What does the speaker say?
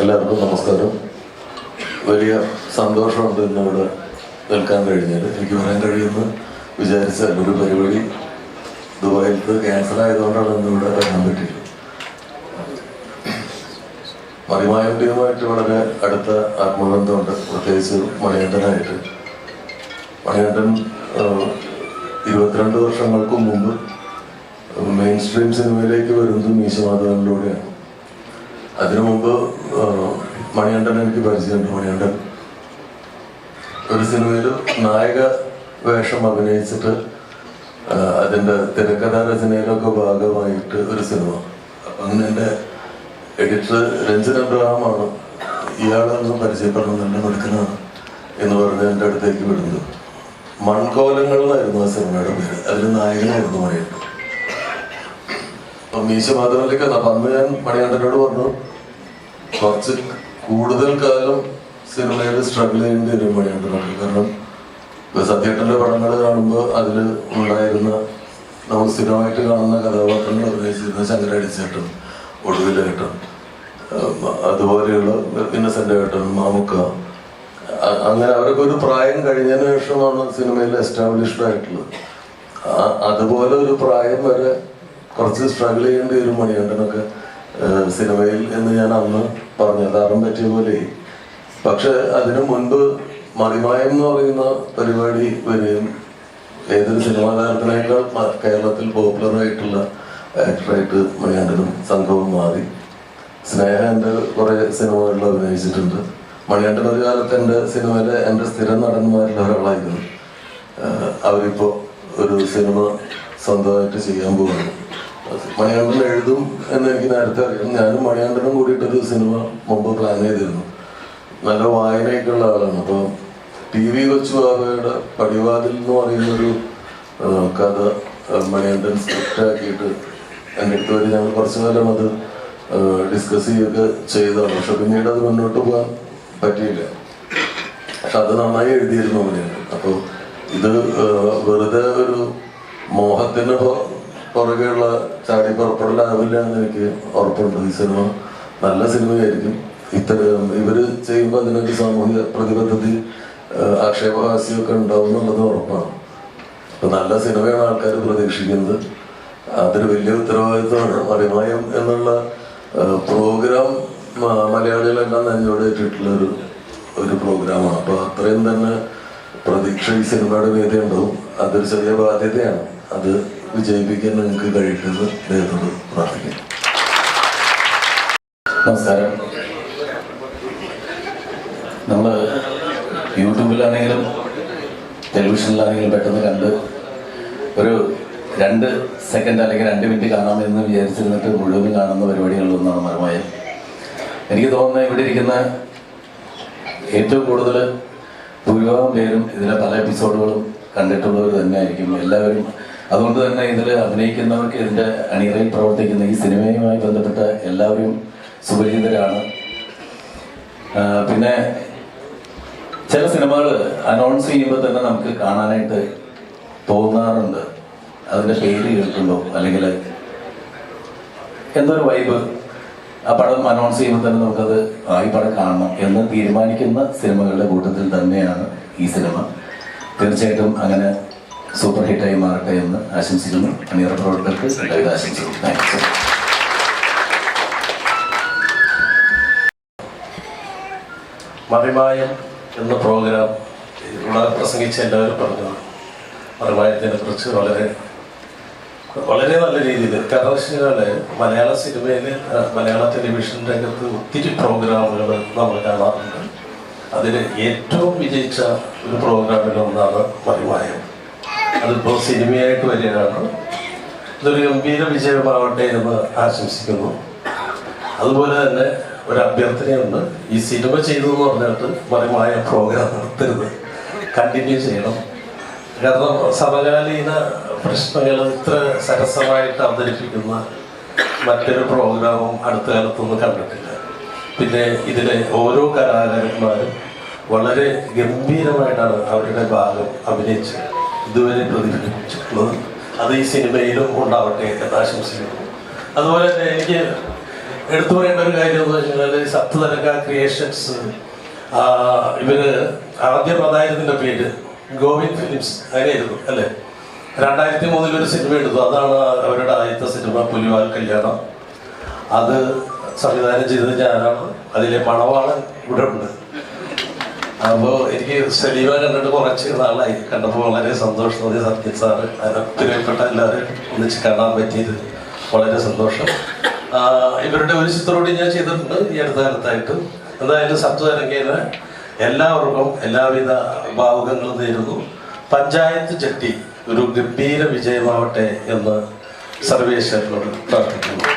എല്ലാവർക്കും നമസ്കാരം. വലിയ സന്തോഷമുണ്ട് ഇന്നിവിടെ നിൽക്കാൻ കഴിഞ്ഞത്. എനിക്ക് വരാൻ കഴിയുമെന്ന് വിചാരിച്ച ഒരു പരിപാടി ദുബായിലത്ത് ക്യാൻസൽ ആയതുകൊണ്ടാണ് ഇന്നിവിടെ വരാൻ പറ്റിയത്. മറിമായുമായിട്ട് വളരെ അടുത്ത ആത്മബന്ധമുണ്ട്. പ്രത്യേകിച്ച് മണികണ്ഠനായിട്ട്. മണികണ്ഠൻ ഇരുപത്തിരണ്ട് വർഷങ്ങൾക്ക് മുമ്പ് മെയിൻ സ്ട്രീം സിനിമയിലേക്ക് വരുന്നത് മീശമാധവനിലൂടെയാണ് അതിനു മുമ്പ് മണികണ്ഠൻ എനിക്ക് പരിചയമുണ്ട്. മണികണ്ഠൻ ഒരു സിനിമയിൽ നായക വേഷം അഭിനയിച്ചിട്ട് അതിന്റെ തിരക്കഥാ രചനയിലൊക്കെ ഭാഗമായിട്ട് ഒരു സിനിമ. അങ്ങനെ എന്റെ എഡിറ്റർ രഞ്ജൻ അബ്രഹാമാണ് ഇയാളൊന്നും പരിചയപ്പെടണം തന്നെ എടുക്കുന്നതാണ് എന്ന് പറഞ്ഞ് എന്റെ അടുത്തേക്ക് വിടുന്നത്. മൺകോലങ്ങൾ ആ സിനിമയുടെ പേര്. അതിൽ നായകനായിരുന്നു മണികണ്ഠൻ. മീശ മാത്രമല്ല അപ്പൊ അന്ന് ഞാൻ മണികണ്ഠനോട് പറഞ്ഞു കുറച്ച് കൂടുതൽ കാലം സിനിമയിൽ സ്ട്രഗിൾ ചെയ്യേണ്ടി വരും മണികണ്ഠനൊക്കെ കാരണം സത്യേട്ടന്റെ പടങ്ങൾ കാണുമ്പോൾ അതിൽ ഉണ്ടായിരുന്ന നമുക്ക് സ്ഥിരമായിട്ട് കാണുന്ന കഥാപാത്രങ്ങൾ അഭിനയിച്ചിരുന്ന ശങ്കരടിച്ചേട്ടൻ ഒടുവിലേട്ടൻ അതുപോലെയുള്ള ഇന്നസെന്റ് ഏട്ടൻ മാമുക്ക അങ്ങനെ അവരൊക്കെ ഒരു പ്രായം കഴിഞ്ഞതിന് ശേഷമാണ് സിനിമയിൽ എസ്റ്റാബ്ലിഷ്ഡ് ആയിട്ടുള്ളത്. അതുപോലെ ഒരു പ്രായം വരെ കുറച്ച് സ്ട്രഗിൾ ചെയ്യേണ്ടി വരും മണികണ്ഠനൊക്കെ സിനിമയിൽ എന്ന് ഞാൻ അന്ന് പറഞ്ഞു. അതാറും പറ്റിയ പോലെ. പക്ഷെ അതിനു മുൻപ് മറിമായം എന്ന് പറയുന്ന പരിപാടി വരികയും ഏതൊരു സിനിമാ താരത്തിനേക്കാൾ കേരളത്തിൽ പോപ്പുലർ ആയിട്ടുള്ള ആക്ടറായിട്ട് മണികണ്ഠനും സംഘവും മാറി. സ്നേഹ എന്റെ കുറെ സിനിമകളിൽ അഭിനയിച്ചിട്ടുണ്ട്. മണികണ്ഠൻ ഒരു കാലത്ത് എന്റെ സിനിമയിലെ എന്റെ സ്ഥിരം നടന്മാരിൽ ഒരാളായിരുന്നു. അവരിപ്പോൾ അവരിപ്പോ ഒരു സിനിമ സ്വന്തമായിട്ട് ചെയ്യാൻ പോകുന്നു മണികണ്ഠൻ എഴുതും എന്ന് എനിക്ക് നേരത്തെ അറിയാം. ഞാനും മണികണ്ഠനും കൂടിയിട്ടൊരു സിനിമ മുമ്പ് പ്ലാൻ ചെയ്തിരുന്നു. നല്ല വായനയൊക്കെയുള്ള ആളാണ്. അപ്പോൾ ടി വി കൊച്ചു ബാബയുടെ പടിവാതിൽ എന്ന് പറയുന്നൊരു കഥ ആഹ് മണികണ്ഠൻ സ്ക്രിപ്റ്റ് ആക്കിയിട്ട് എന്റെ അടുത്ത് വരെ ഞങ്ങൾ കുറച്ചു കാലം അത് ഡിസ്കസ് ചെയ്യുകയൊക്കെ ചെയ്തതാണ്. പക്ഷെ പിന്നീട് അത് മുന്നോട്ട് പോകാൻ പറ്റിയില്ല. പക്ഷെ അത് നന്നായി എഴുതിയിരുന്നു അവനെയാണ് അപ്പോൾ ഇത് വെറുതെ ഒരു മോഹത്തിന് പുറകെയുള്ള ചാടി പുറപ്പെടലാവില്ല എന്ന് എനിക്ക് ഉറപ്പുണ്ട്. ഈ സിനിമ നല്ല സിനിമയായിരിക്കും. ഇത്തരം ഇവർ ചെയ്യുമ്പോൾ അതിനൊരു സാമൂഹിക പ്രതിബദ്ധത ആക്ഷേപഹാസ്യമൊക്കെ ഉണ്ടാവും എന്നുള്ളത് ഉറപ്പാണ്. അപ്പൊ നല്ല സിനിമയാണ് ആൾക്കാർ പ്രതീക്ഷിക്കുന്നത്. അതൊരു വലിയ ഉത്തരവാദിത്വമാണ്. മറിമായം എന്നുള്ള പ്രോഗ്രാം മലയാളികളെല്ലാം നെഞ്ചോടേറ്റിട്ടുള്ള ഒരു ഒരു പ്രോഗ്രാമാണ് അപ്പൊ അത്രയും തന്നെ പ്രതീക്ഷ ഈ സിനിമയുടെ മീതെ ഉണ്ടാവും. അതൊരു ചെറിയ ബാധ്യതയാണ്. അത് വിജയിപ്പിക്കാൻ നിങ്ങൾക്ക് കഴിയുന്നത് ദൈവത്തോട് പ്രാർത്ഥിക്കാം നമസ്കാരം. നമ്മൾ യൂട്യൂബിലാണെങ്കിലും ടെലിവിഷനിലാണെങ്കിലും പെട്ടെന്ന് കണ്ട് ഒരു രണ്ട് സെക്കൻഡ് അല്ലെങ്കിൽ രണ്ട് മിനിറ്റ് കാണാമെന്ന് വിചാരിച്ചിരുന്നിട്ട് മുഴുവൻ കാണുന്ന പരിപാടികളിലൊന്നാണ് മരമായ എനിക്ക് തോന്നുന്നത് ഇവിടെ ഇരിക്കുന്ന ഏറ്റവും കൂടുതൽ ഭൂരിഭാഗം പേരും ഇതിലെ പല എപ്പിസോഡുകളും കണ്ടിട്ടുള്ളവർ തന്നെ ആയിരിക്കും എല്ലാവരും അതുകൊണ്ട് തന്നെ ഇതിൽ അഭിനയിക്കുന്നവർക്ക് ഇതിന്റെ അണിയറയിൽ പ്രവർത്തിക്കുന്ന ഈ സിനിമയുമായി ബന്ധപ്പെട്ട എല്ലാവരും സുപരിചിതരാണ്. പിന്നെ ചില സിനിമകൾ അനൗൺസ് ചെയ്യുമ്പോൾ തന്നെ നമുക്ക് കാണാനായിട്ട് തോന്നാറുണ്ട്. അതിന്റെ പേര് കേൾക്കുമ്പോൾ അല്ലെങ്കിൽ എന്തൊരു വൈബ് ആ പടം അനൗൺസ് ചെയ്യുമ്പോൾ തന്നെ നമുക്കത് ആ ഈ പടം കാണണം എന്ന് തീരുമാനിക്കുന്ന സിനിമകളുടെ കൂട്ടത്തിൽ തന്നെയാണ് ഈ സിനിമ. തീർച്ചയായിട്ടും അങ്ങനെ സൂപ്പർ ഹിറ്റായി മാറട്ടെ എന്ന് ആശംസിക്കുന്നു. അണിയറ പ്രവർത്തകർക്ക് എല്ലാവിധ ആശംസിക്കുന്നു താങ്ക്സ് മറിമായം എന്ന പ്രോഗ്രാം ഇവിടെ പ്രസംഗിച്ച എല്ലാവരും പറഞ്ഞു. മറിമായത്തിനെ കുറിച്ച് വളരെ വളരെ നല്ല രീതിയിൽ കാരണം മലയാള സിനിമയിൽ മലയാള ടെലിവിഷൻ രംഗത്ത് ഒത്തിരി പ്രോഗ്രാമുകൾ നമ്മൾ കാണാറുണ്ട്. അതിൽ ഏറ്റവും വിജയിച്ച ഒരു പ്രോഗ്രാമിലൊന്നാണ് മറിമായം. അതിപ്പോൾ സിനിമയായിട്ട് വരികയാണ് ഇതൊരു ഗംഭീര വിജയമാവട്ടെ എന്ന് ആശംസിക്കുന്നു. അതുപോലെ തന്നെ ഒരു അഭ്യർത്ഥനയുണ്ട്. ഈ സിനിമ ചെയ്തു എന്ന് പറഞ്ഞിട്ട് മറിമായ പ്രോഗ്രാം നടത്തരുത്. കണ്ടിന്യൂ ചെയ്യണം. കാരണം സമകാലീന പ്രശ്നങ്ങൾ ഇത്ര സരസമായിട്ട് അവതരിപ്പിക്കുന്ന മറ്റൊരു പ്രോഗ്രാമും അടുത്ത കാലത്തൊന്നും കണ്ടിട്ടില്ല. പിന്നെ ഇതിലെ ഓരോ കലാകാരന്മാരും വളരെ ഗംഭീരമായിട്ടാണ് അവരുടെ ഭാഗം അഭിനയിച്ച് ഇതുവരെ പ്രതിഫലിച്ചിട്ടുള്ളത് അത് ഈ സിനിമയിലും ഉണ്ടാവട്ടെ എന്ന് ആശംസിക്കുന്നു. അതുപോലെ തന്നെ എനിക്ക് എടുത്തു പറയേണ്ട ഒരു കാര്യം എന്ന് വെച്ചാൽ സപ്തതരംഗ ക്രിയേഷൻസ് ഇവർ ആദ്യം അതായിരുന്നതിന്റെ പേര് ഗോവിന്ദ് ഫിലിംസ് അങ്ങനെയായിരുന്നു അല്ലേ? രണ്ടായിരത്തി മൂന്നിൽ ഒരു സിനിമ എടുത്തു. അതാണ് അവരുടെ ആദ്യത്തെ സിനിമ പുലിവാൽ കല്യാണം. അത് സംവിധാനം ചെയ്തത് ഞാനാണ്. അതിലെ മണവാളൻ ഇവിടെ ഉണ്ട്. അപ്പോൾ എനിക്ക് സലീമ കണ്ടിട്ട് കുറച്ച് നാളായി. കണ്ടപ്പോൾ വളരെ സന്തോഷം. തോന്നി സത്യം സാറ് പ്രിയപ്പെട്ട എല്ലാവരും ഒന്നിച്ച് കാണാൻ പറ്റിയത് വളരെ സന്തോഷം. ഇവരുടെ ഒരു ചിത്രത്തോടെ ഞാൻ ചെയ്തിട്ടുണ്ട് ഈ അടുത്ത കാലത്തായിട്ട്. എന്തായാലും സപ്തതരംഗേന എല്ലാവർക്കും എല്ലാവിധ ഭാവുകങ്ങളും നേരുന്നു. പഞ്ചായത്ത് ജട്ടി ഒരു ഗംഭീര വിജയമാവട്ടെ എന്ന് സർവേശ്വരനോട് പ്രാർത്ഥിക്കുന്നു.